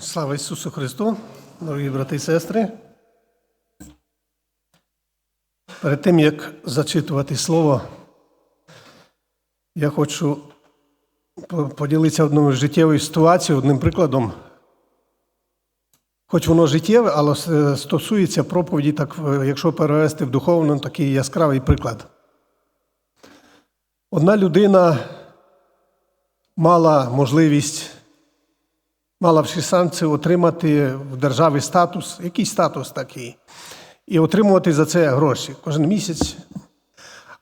Слава Ісусу Христу, дорогі брати і сестри. Перед тим, як зачитувати Слово, я хочу поділитися одною життєвою ситуацією, одним прикладом. Хоч воно життєве, але стосується проповіді, так, якщо перевести в духовну, такий яскравий приклад. Одна людина мала можливість мала всі шанси отримати в державі статус, який статус такий, і отримувати за це гроші кожен місяць.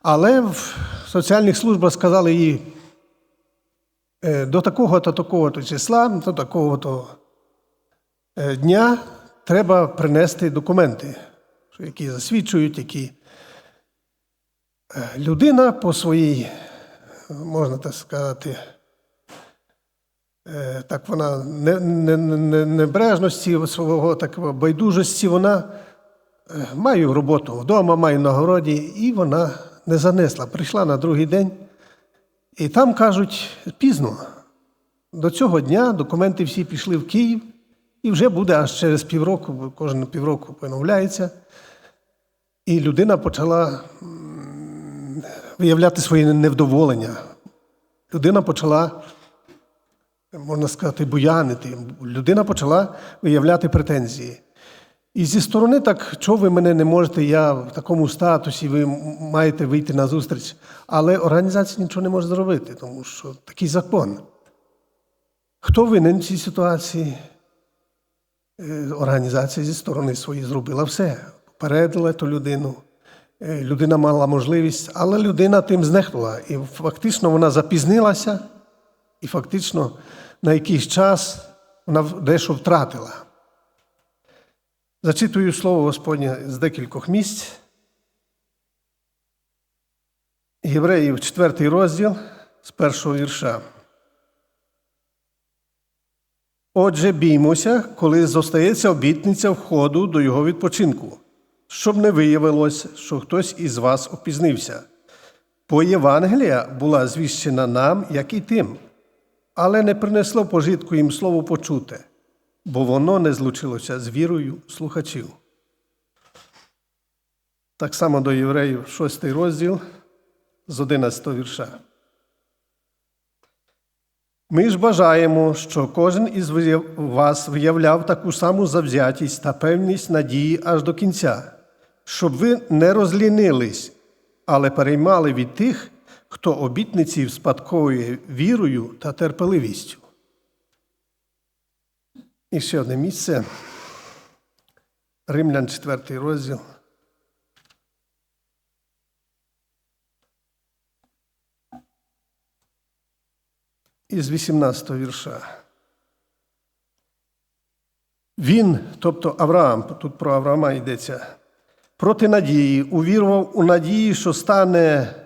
Але в соціальних службах сказали їй «Е, до такого-то такого-то числа, до такого-то е, дня треба принести документи, які засвідчують, які Е, людина по своїй, можна так сказати, так вона не, не, не, небрежності, свого такого байдужості, вона е, має роботу вдома, має на городі, і вона не занесла. Прийшла на другий день, і там кажуть, пізно. До цього дня документи всі пішли в Київ, і вже буде аж через півроку, бо кожен півроку поновляється. І людина почала виявляти своє невдоволення. Людина почала можна сказати, буянити. Людина почала виявляти претензії. І зі сторони так, чого ви мене не можете, я в такому статусі, ви маєте вийти на зустріч. Але організація нічого не може зробити, тому що такий закон. Хто винен в цій ситуації? Е, Організація зі сторони своєї зробила все. Попередила ту людину. Е, Людина мала можливість, але людина тим знехнула. І фактично вона запізнилася, і фактично на якийсь час вона дещо втратила. Зачитую слово Господнє з декількох місць. Євреїв, 4 розділ з першого вірша. Отже, біймося, коли зостається обітниця входу до його відпочинку, щоб не виявилось, що хтось із вас опізнився. Бо Євангелія була звіщена нам, як і тим, але не принесло пожитку їм слово почуте, бо воно не злучилося з вірою слухачів. Так само до євреїв, 6 розділ з 11 вірша. Ми ж бажаємо, що кожен із вас виявляв таку саму завзятість та певність надії аж до кінця, щоб ви не розлінились, але переймали від тих, хто обітниці вспадковує вірою та терпеливістю. І ще одне місце. Римлян 4 розділ. Із 18 вірша. Він, тобто Авраам, тут про Авраама йдеться, проти надії увірував у надії, що стане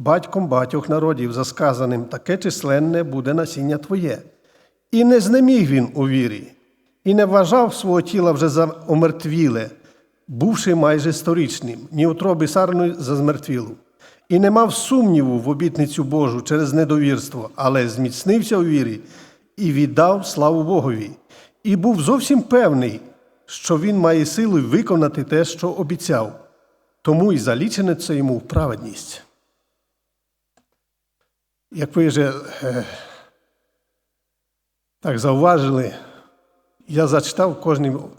батьком багатьох народів, за сказаним, таке численне буде насіння твоє. І не знеміг він у вірі, і не вважав свого тіла вже за омертвіле, бувши майже сторічним, ні утроби сарної за змертвілу. І не мав сумніву в обітницю Божу через недовірство, але зміцнився у вірі і віддав славу Богові, і був зовсім певний, що він має силу виконати те, що обіцяв, тому і залічене це йому в праведність. Як ви вже е, так зауважили, я зачитав в кожному,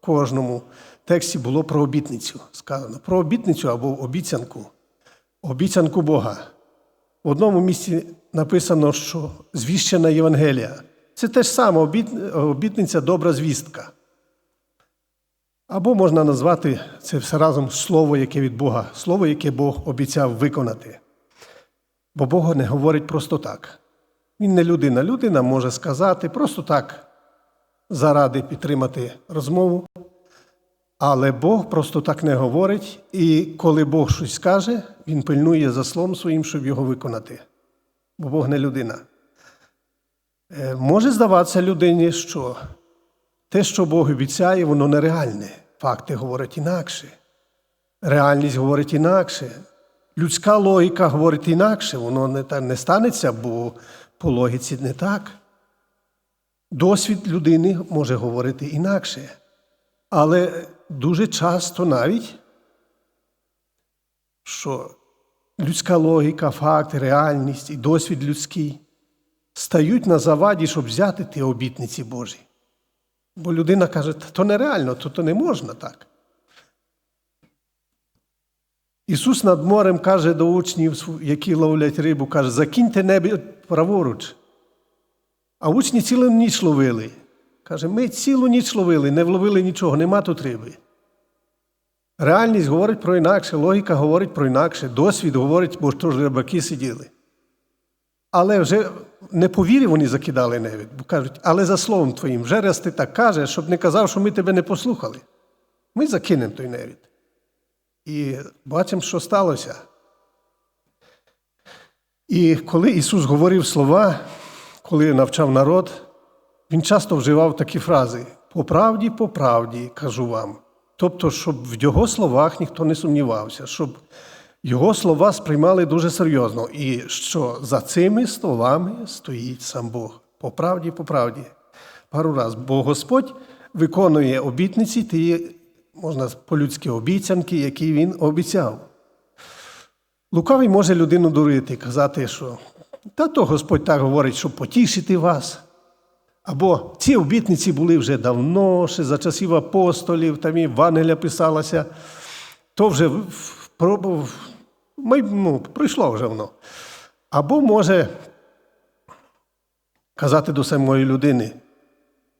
кожному тексті було про обітницю сказано. Про обітницю або обіцянку. Обіцянку Бога. В одному місці написано, що звіщена Євангелія. Це те ж саме обітниця добра звістка. Або можна назвати це все разом слово, яке від Бога, слово, яке Бог обіцяв виконати. Бо Бог не говорить просто так. Він не людина. Людина може сказати просто так, заради підтримати розмову. Але Бог просто так не говорить, і коли Бог щось скаже, Він пильнує за словом своїм, щоб його виконати. Бо Бог не людина. Е, Може здаватися людині, що те, що Бог обіцяє, воно нереальне. Факти говорять інакше. Реальність говорить інакше. Людська логіка говорить інакше, воно не, не станеться, бо по логіці не так. Досвід людини може говорити інакше. Але дуже часто навіть, що людська логіка, факти, реальність і досвід людський стають на заваді, щоб взяти ті обітниці Божі. Бо людина каже, то нереально, то, то не можна так. Ісус над морем каже до учнів, які ловлять рибу, каже, закиньте небі праворуч. А учні цілу ніч ловили. Каже, ми цілу ніч ловили, не вловили нічого, нема тут риби. Реальність говорить про інакше, логіка говорить про інакше, досвід говорить, бо ж рибаки сиділи. Але вже не по вони закидали невід, бо кажуть, але за словом твоїм, вже раз ти так кажеш, щоб не казав, що ми тебе не послухали. Ми закинемо той невід. І бачимо, що сталося. І коли Ісус говорив слова, коли навчав народ, Він часто вживав такі фрази: по правді, по правді кажу вам. Тобто, щоб в Його словах ніхто не сумнівався, щоб Його слова сприймали дуже серйозно, і що за цими словами стоїть сам Бог. По правді, по правді. Пару раз. Бо Господь виконує обітниці, ті, можна по-людськи обіцянки, які Він обіцяв. Лукавий може людину дурити, казати, що та то Господь так говорить, щоб потішити вас. Або ці обітниці були вже давно, ще за часів апостолів, там і Вангеля писалася, то вже в- про- в- ми- ну, пройшло вже воно. Або може казати до самої людини,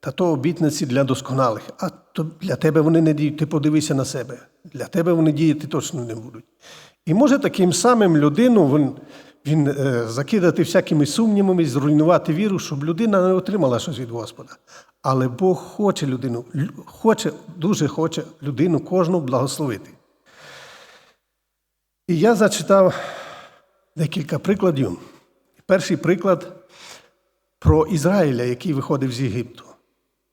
та то обітниці для досконалих, а то для тебе вони не діють, ти подивися на себе. Для тебе вони діяти точно не будуть. І може таким самим людину він, він е, закидати всякими сумнівами, зруйнувати віру, щоб людина не отримала щось від Господа. Але Бог хоче людину, хоче, дуже хоче людину кожну благословити. І я зачитав декілька прикладів. Перший приклад про Ізраїля, який виходив з Єгипту.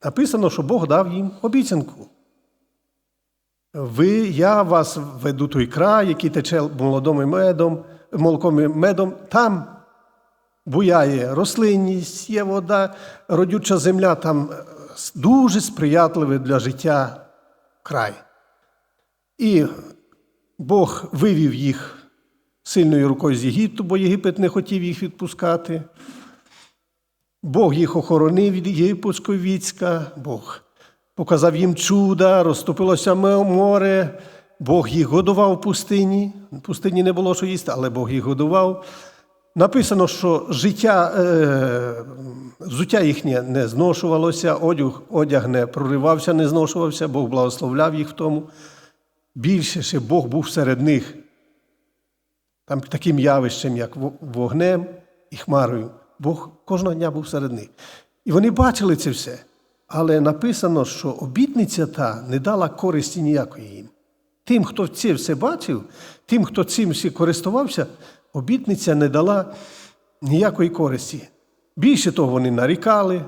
Написано, що Бог дав їм обіцянку. Ви, я вас веду той край, який тече молодим і медом, молоком і медом. Там буяє рослинність, є вода, родюча земля, там е, дуже сприятливий для життя край. І Бог вивів їх сильною рукою з Єгипту, бо Єгипет не хотів їх відпускати. Бог їх охоронив від єгипетського війська, Бог показав їм чуда, розступилося море, Бог їх годував в пустині. В пустині не було що їсти, але Бог їх годував. Написано, що життя, е, взуття їхнє не зношувалося, одяг, одяг не проривався, не зношувався, Бог благословляв їх в тому. Більше ще Бог був серед них там таким явищем, як вогнем і хмарою. Бог кожного дня був серед них. І вони бачили це все. Але написано, що обітниця та не дала користі ніякої їм. Тим, хто це все бачив, тим, хто цим всі користувався, обітниця не дала ніякої користі. Більше того, вони нарікали.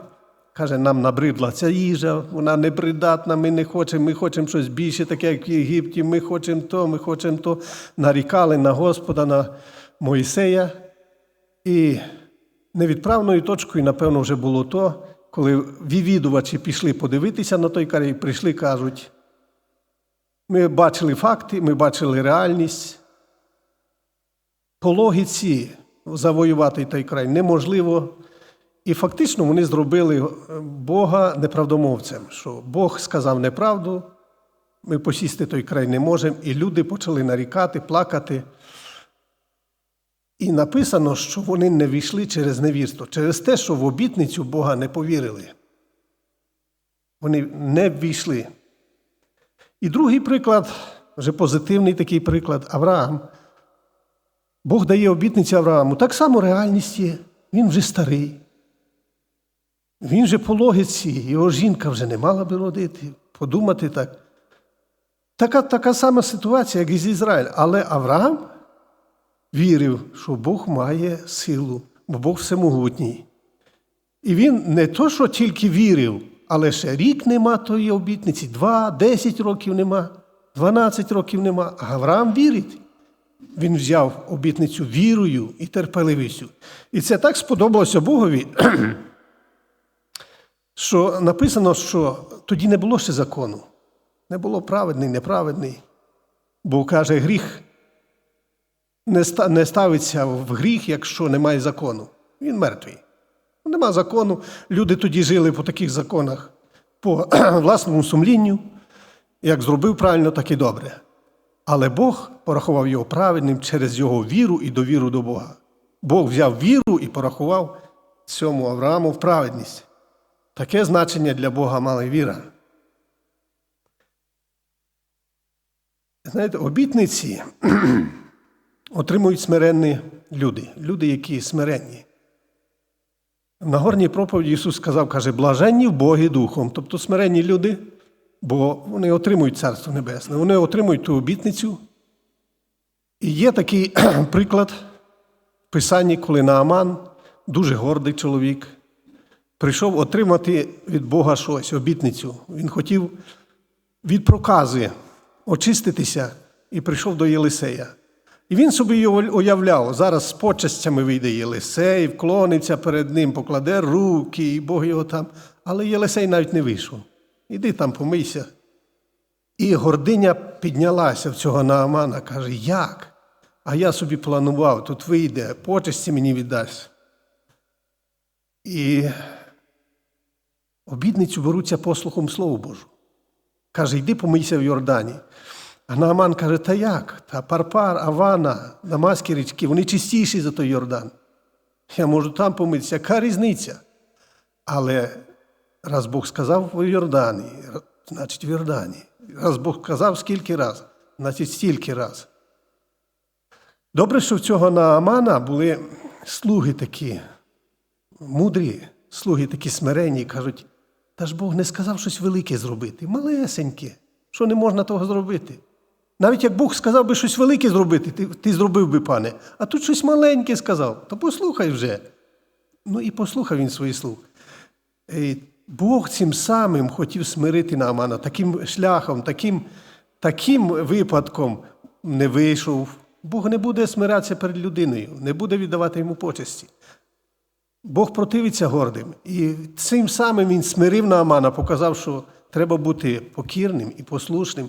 Каже, нам набридла ця їжа, вона непридатна, ми не хочемо, ми хочемо щось більше, таке, як в Єгипті, ми хочемо то, ми хочемо то. Нарікали на Господа, на Моїсея. І невідправною точкою, напевно, вже було то, коли відвідувачі пішли подивитися на той край, прийшли, кажуть, ми бачили факти, ми бачили реальність. По логіці завоювати той край неможливо. І фактично вони зробили Бога неправдомовцем, що Бог сказав неправду, ми посісти той край не можемо, і люди почали нарікати, плакати. І написано, що вони не війшли через невірство, через те, що в обітницю Бога не повірили. Вони не ввійшли. І другий приклад, вже позитивний такий приклад, Авраам. Бог дає обітницю Аврааму. Так само реальність є. Він вже старий. Він же по логіці, його жінка вже не мала би родити, подумати так. Така, така сама ситуація, як і з Ізраїлем. Але Авраам вірив, що Бог має силу, бо Бог всемогутній. І він не то, що тільки вірив, але ще рік нема тої обітниці, два, десять років нема, дванадцять років нема. А Авраам вірить. Він взяв обітницю вірою і терпеливістю. І це так сподобалося Богові, що написано, що тоді не було ще закону. Не було праведний, неправедний. Бо каже, гріх не ставиться в гріх, якщо немає закону. Він мертвий. Нема закону. Люди тоді жили по таких законах, по власному сумлінню. Як зробив правильно, так і добре. Але Бог порахував його праведним через його віру і довіру до Бога. Бог взяв віру і порахував цьому Аврааму в праведність. Таке значення для Бога мала віра. Знаєте, обітниці отримують смиренні люди, люди, які смиренні. На горній проповіді Ісус сказав, каже, блаженні в Богі Духом, тобто смиренні люди, бо вони отримують Царство Небесне, вони отримують ту обітницю. І є такий приклад в Писанні, коли Нааман, дуже гордий чоловік, прийшов отримати від Бога щось, обітницю. Він хотів від прокази очиститися і прийшов до Єлисея. І він собі його уявляв, зараз з почестями вийде Єлисей, вклониться перед ним, покладе руки, і Бог його там. Але Єлисей навіть не вийшов. Іди там помийся. І гординя піднялася в цього Наамана, каже, як? А я собі планував, тут вийде, почесті мені віддасть. І обідницю беруться послухом Слову Божу. Каже, йди помийся в Йордані. А Нааман каже, та як? Та Парпар, Авана, Дамаські річки, вони чистіші за той Йордан. Я можу там помитися, яка різниця? Але раз Бог сказав в Йордані, значить в Йордані. Раз Бог сказав скільки раз, значить стільки раз. Добре, що в цього Наамана були слуги такі, мудрі, слуги такі смиренні, кажуть, та ж Бог не сказав щось велике зробити, малесеньке, що не можна того зробити. Навіть як Бог сказав би щось велике зробити, ти, ти зробив би, пане, а тут щось маленьке сказав, то послухай вже. Ну і послухав він свої слуг. І Бог цим самим хотів смирити Наамана, таким шляхом, таким, таким випадком не вийшов. Бог не буде смиратися перед людиною, не буде віддавати йому почесті. Бог противиться гордим. І цим самим він смирив Наамана, показав, що треба бути покірним і послушним.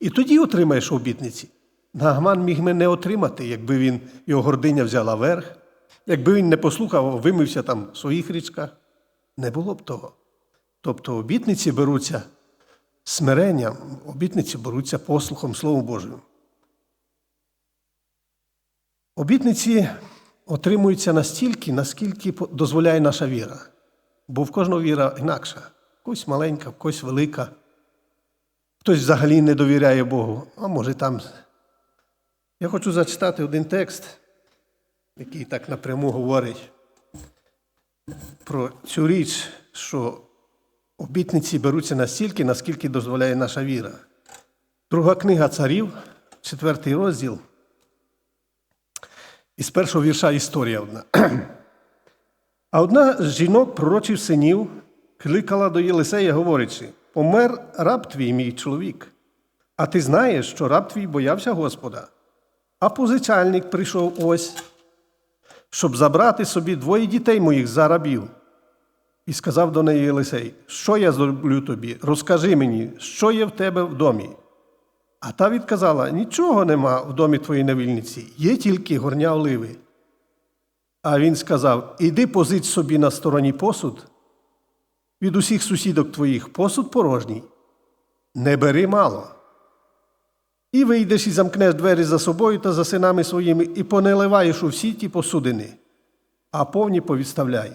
І тоді отримаєш обітниці. Нааман міг мене не отримати, якби він його гординя взяла верх, якби він не послухав, вимився там в своїх річках. Не було б того. Тобто обітниці беруться смиренням, обітниці беруться послухом Слову Божою. Обітниці отримуються настільки, наскільки дозволяє наша віра. Бо в кожного віра інакша. Когось маленька, когось велика. Хтось взагалі не довіряє Богу, а може там. Я хочу зачитати один текст, який так напряму говорить про цю річ, що обітниці беруться настільки, наскільки дозволяє наша віра. Друга книга царів, четвертий розділ. Із першого вірша історія одна. А одна з жінок, пророчих синів, кликала до Єлисея, говорячи: Помер раб твій, мій чоловік. А ти знаєш, що раб твій боявся Господа. А позичальник прийшов ось, щоб забрати собі двоє дітей моїх за рабів. І сказав до неї Єлисей, що я зроблю тобі? Розкажи мені, що є в тебе в домі. А та відказала: нічого нема в домі твоїй невільниці, є тільки горня оливи. А він сказав: Іди позич собі на стороні посуд, від усіх сусідок твоїх посуд порожній, не бери мало. І вийдеш і замкнеш двері за собою та за синами своїми, і понеливаєш у всі ті посудини, а повні повідставляй.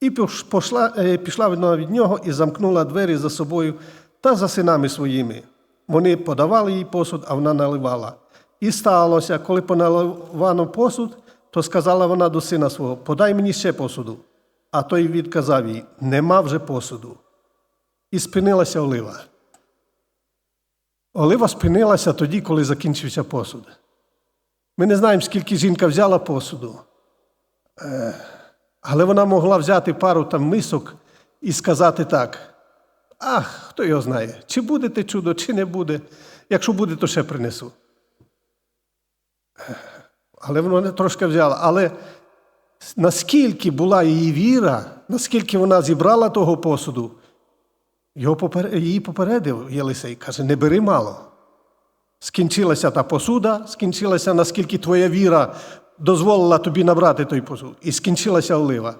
І пішла, е, пішла вона від нього і замкнула двері за собою та за синами своїми. Вони подавали їй посуд, а вона наливала. І сталося, коли поналивано посуд, то сказала вона до сина свого: Подай мені ще посуду. А той відказав їй: Нема вже посуду. І спинилася олива. Олива спинилася тоді, коли закінчився посуд. Ми не знаємо, скільки жінка взяла посуду, Е, але вона могла взяти пару там мисок і сказати так. Ах, хто його знає, чи буде те чудо, чи не буде. Якщо буде, то ще принесу. Але вона трошки взяла. Але наскільки була її віра, наскільки вона зібрала того посуду, його попер... її попередив Єлисей, каже, не бери мало. Скінчилася та посуда, скінчилася, наскільки твоя віра дозволила тобі набрати той посуд. І скінчилася олива.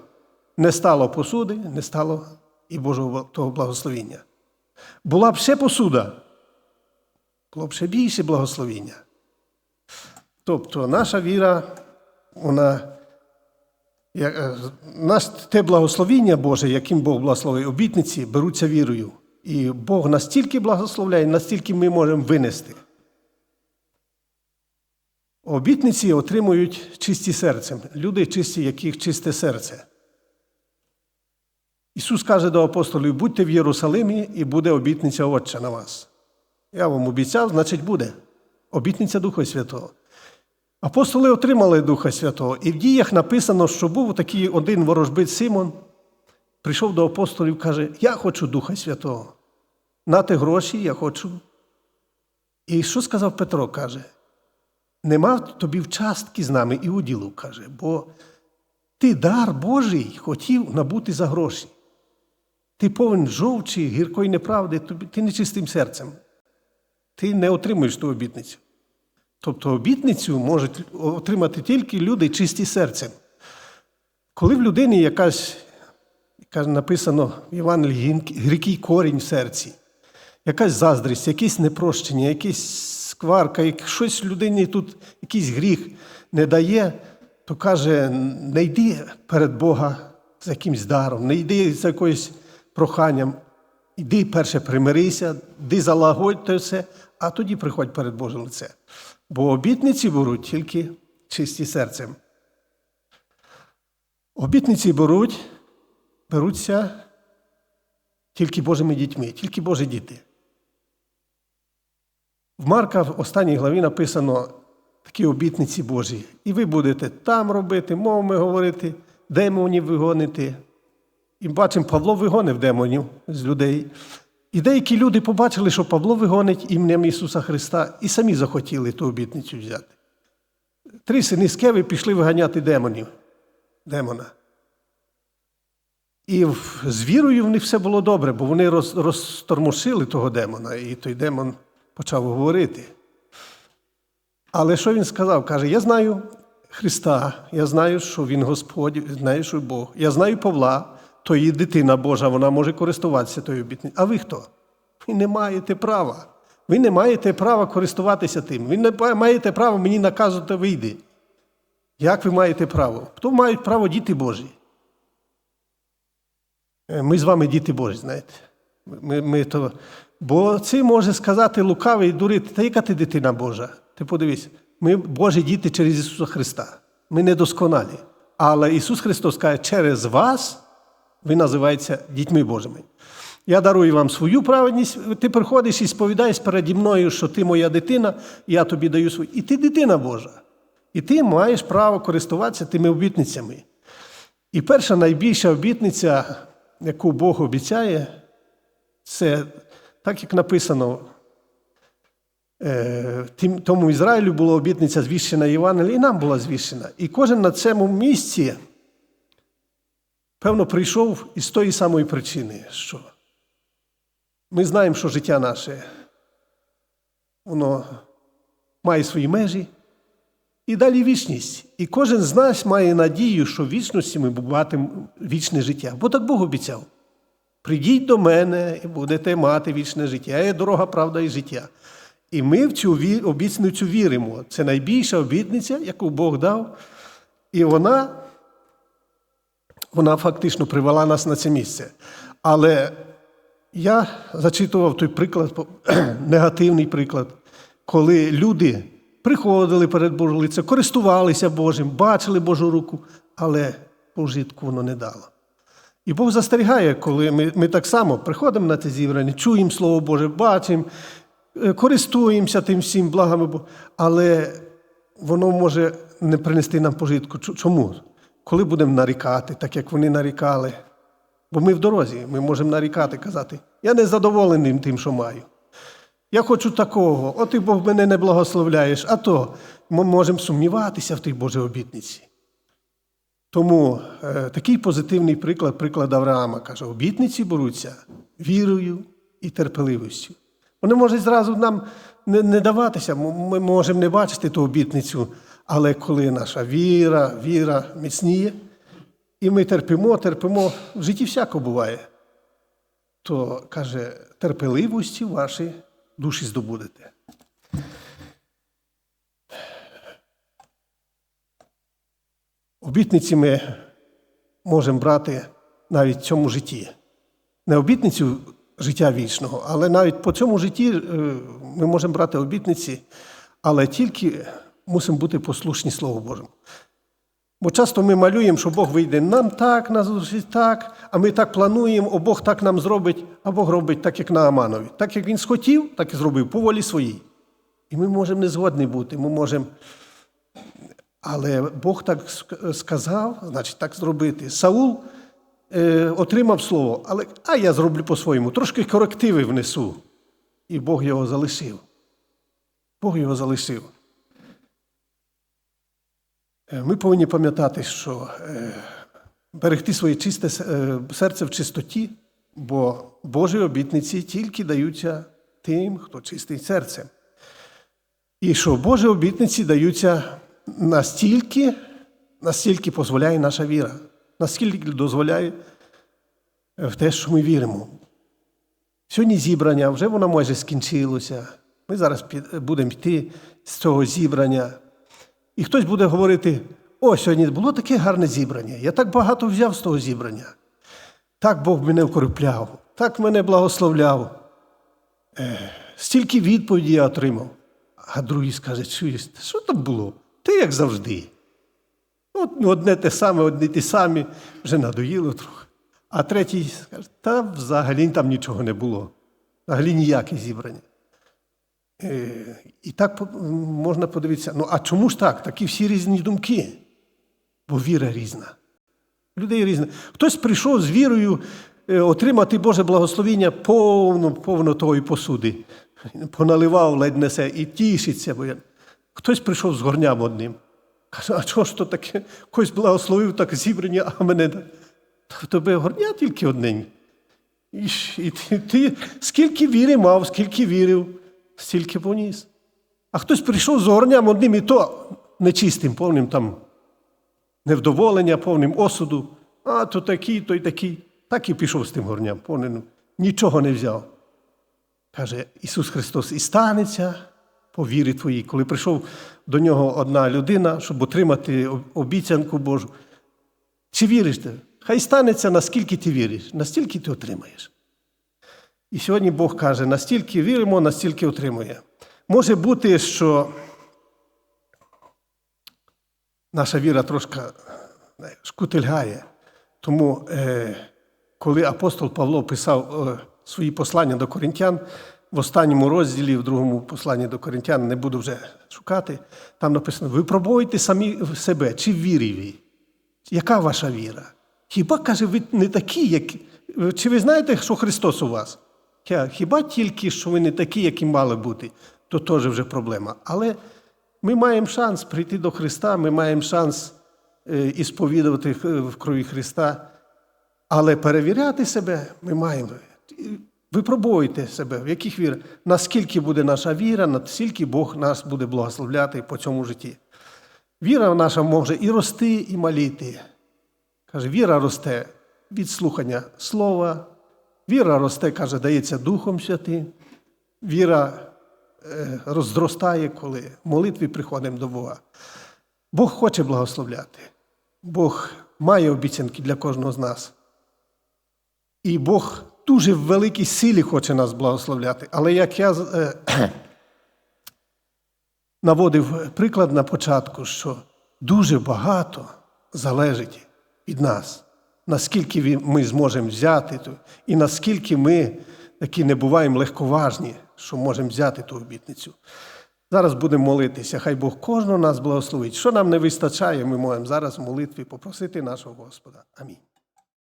Не стало посуди, не стало і Божого того благословіння. Була б ще посуда, було б ще більше благословіння. Тобто наша віра, вона, наш, те благословіння Боже, яким Бог благословив обітниці, беруться вірою. І Бог настільки благословляє, настільки ми можемо винести. Обітниці отримують чисті серцем. Люди чисті, яких чисте серце. Ісус каже до апостолів: будьте в Єрусалимі, і буде обітниця Отча на вас. Я вам обіцяв, значить буде. Обітниця Духа Святого. Апостоли отримали Духа Святого, і в діях написано, що був такий один ворожбит Симон, прийшов до апостолів каже: Я хочу Духа Святого. Нати гроші, я хочу. І що сказав Петро? каже, Нема тобі в частки з нами і уділу, каже, бо ти дар Божий хотів набути за гроші. Ти повен жовчі, гіркої неправди, ти нечистим серцем. Ти не отримуєш ту обітницю. Тобто обітницю можуть отримати тільки люди чисті серцем. Коли в людині якась, яка написано в Євангелії, грікий корінь в серці, якась заздрість, якесь непрощення, якась скварка, як щось людині тут, якийсь гріх не дає, то каже, не йди перед Бога з якимсь даром, не йди з якоюсь проханням. Іди перше примирися, йди залагодь все, а тоді приходь перед Божим лице. Бо обітниці беруть тільки чисті серцем. Обітниці беруть, беруться тільки Божими дітьми, тільки Божі діти. В Марка в останній главі написано такі обітниці Божі. І ви будете там робити, мовами говорити, демонів вигонити. І бачимо, Павло вигонив демонів з людей. І деякі люди побачили, що Павло вигонить ім'ям Ісуса Христа, і самі захотіли ту обітницю взяти. Три сини Скеви пішли виганяти демонів, демона. І з вірою в них все було добре, бо вони роз, розтормошили того демона, і той демон почав говорити. Але що він сказав? Каже: Я знаю Христа, я знаю, що Він Господь, знаю, що Бог. Я знаю Павла, то її дитина Божа, вона може користуватися тою обітницею. А ви хто? Ви не маєте права. Ви не маєте права користуватися тим. Ви не маєте права мені наказувати вийди. Як ви маєте право? Хто мають право діти Божі? Е, Ми з вами діти Божі, знаєте. Ми, ми то... Бо це може сказати лукавий і дурити, та яка ти дитина Божа? Ти подивись, ми Божі діти через Ісуса Христа. Ми недосконалі. Але Ісус Христос каже, через вас ви називаєтеся дітьми Божими. Я дарую вам свою праведність, ти приходиш і сповідаєш переді мною, що ти моя дитина, я тобі даю свою. І ти дитина Божа. І ти маєш право користуватися тими обітницями. І перша найбільша обітниця, яку Бог обіцяє, це так, як написано, е, тому Ізраїлю була обітниця звіщена Євангелія, і нам була звіщена. І кожен на цьому місці, певно, прийшов із тої самої причини, що ми знаємо, що життя наше, воно має свої межі. І далі вічність. І кожен з нас має надію, що в вічності ми матимемо вічне життя. Бо так Бог обіцяв. Прийдіть до мене і будете мати вічне життя. Я є дорога, правда і життя. І ми в цю обітницю віримо. Це найбільша обітниця, яку Бог дав. І вона вона фактично привела нас на це місце. Але я зачитував той приклад, негативний приклад, коли люди приходили перед Божим користувалися Божим, бачили Божу руку, але пожитку воно не дало. І Бог застерігає, коли ми ми так само приходимо на це зібрання, чуємо Слово Боже, бачимо, е, користуємося тим всім благами, але воно може не принести нам пожитку. Чому? Коли будемо нарікати, так як вони нарікали. Бо ми в дорозі, ми можемо нарікати, казати, я не задоволений тим, що маю. Я хочу такого, от і Бог мене не благословляєш, а то ми можемо сумніватися в тій Божій обітниці. Тому е, такий позитивний приклад, приклад Авраама, каже, обітниці беруться вірою і терпеливістю. Вони можуть зразу нам не, не даватися, ми можемо не бачити ту обітницю, але коли наша віра, віра міцніє, і ми терпимо, терпимо, в житті всяко буває, то каже, терпеливості ваші душі здобудете. Обітниці ми можемо брати навіть в цьому житті. Не обітницю життя вічного, але навіть по цьому житті е, ми можемо брати обітниці, але тільки мусимо бути послушні Слову Божому. Бо часто ми малюємо, що Бог вийде нам так, на зустріч так, а ми так плануємо, о Бог так нам зробить, а Бог робить так, як на Аманові. Так як він схотів, так і зробив по волі своїй. І ми можемо не згодні бути, ми можемо. Але Бог так сказав, значить так зробити. Саул е, отримав слово, але а я зроблю по-своєму, трошки корективи внесу. І Бог його залишив. Бог його залишив. Е, Ми повинні пам'ятати, що е, берегти своє чисте е, серце в чистоті, бо Божі обітниці тільки даються тим, хто чистий серцем. І що Божі обітниці даються настільки, настільки дозволяє наша віра, наскільки дозволяє в те, що ми віримо. Сьогодні зібрання, вже воно майже скінчилося. Ми зараз будемо йти з цього зібрання. І хтось буде говорити: о, сьогодні було таке гарне зібрання. Я так багато взяв з того зібрання. Так Бог мене вкоріпляв, так мене благословляв. Е, стільки відповідей я отримав. А другий скаже, що там було? Ти як завжди. От, ну, одне те саме, одні ті самі, вже надоїло трохи. А третій скаже, та взагалі там нічого не було. Взагалі ніяке зібрання. Е, І так можна подивитися, ну а чому ж так? Такі всі різні думки. Бо віра різна. Людей різна. Хтось прийшов з вірою е, отримати Боже благословіння повно, повно тої посуди. Поналивав ледь несе і тішиться. Бо я... Хтось прийшов з горням одним. Каже, а чого ж то таке? Когось благословив так зібрання, а мене. Та в тебе горня тільки. І, і ти, ти скільки віри мав, скільки вірив, стільки поніс. А хтось прийшов з горням одним і то нечистим, повним там невдоволення, повним осуду. А то такий, то й такий. Так і пішов з тим горням, повним, нічого не взяв. Каже Ісус Христос, і станеться по вірі твоїй. Коли прийшов до нього одна людина, щоб отримати обіцянку Божу. Чи віриш ти? Хай станеться, наскільки ти віриш, настільки ти отримаєш. І сьогодні Бог каже, настільки віримо, настільки отримує. Може бути, що наша віра трошки шкутильгає. Тому, е, коли апостол Павло писав е, свої послання до коринтян, в останньому розділі, в другому посланні до коринтян, не буду вже шукати, там написано: випробуйте самі в себе, чи вірі ви. Яка ваша віра? Хіба каже, ви не такі, як. Чи ви знаєте, що Христос у вас? Хіба тільки, що ви не такі, які мали бути, то теж вже проблема. Але ми маємо шанс прийти до Христа, ми маємо шанс е, ісповідувати е, в крові Христа. Але перевіряти себе ми маємо. Випробуйте себе, в яких вірах, наскільки буде наша віра, настільки Бог нас буде благословляти по цьому житті. Віра наша може і рости, і маліти. Каже, віра росте від слухання слова, віра росте, каже, дається Духом Святим. Віра е, розростає, коли в молитві приходимо до Бога. Бог хоче благословляти. Бог має обіцянки для кожного з нас. І Бог дуже в великій силі хоче нас благословляти. Але як я е, наводив приклад на початку, що дуже багато залежить від нас, наскільки ми зможемо взяти і наскільки ми такі не буваємо легковажні, що можемо взяти ту обітницю. Зараз будемо молитися, хай Бог кожного нас благословить. Що нам не вистачає, ми можемо зараз в молитві попросити нашого Господа. Амінь.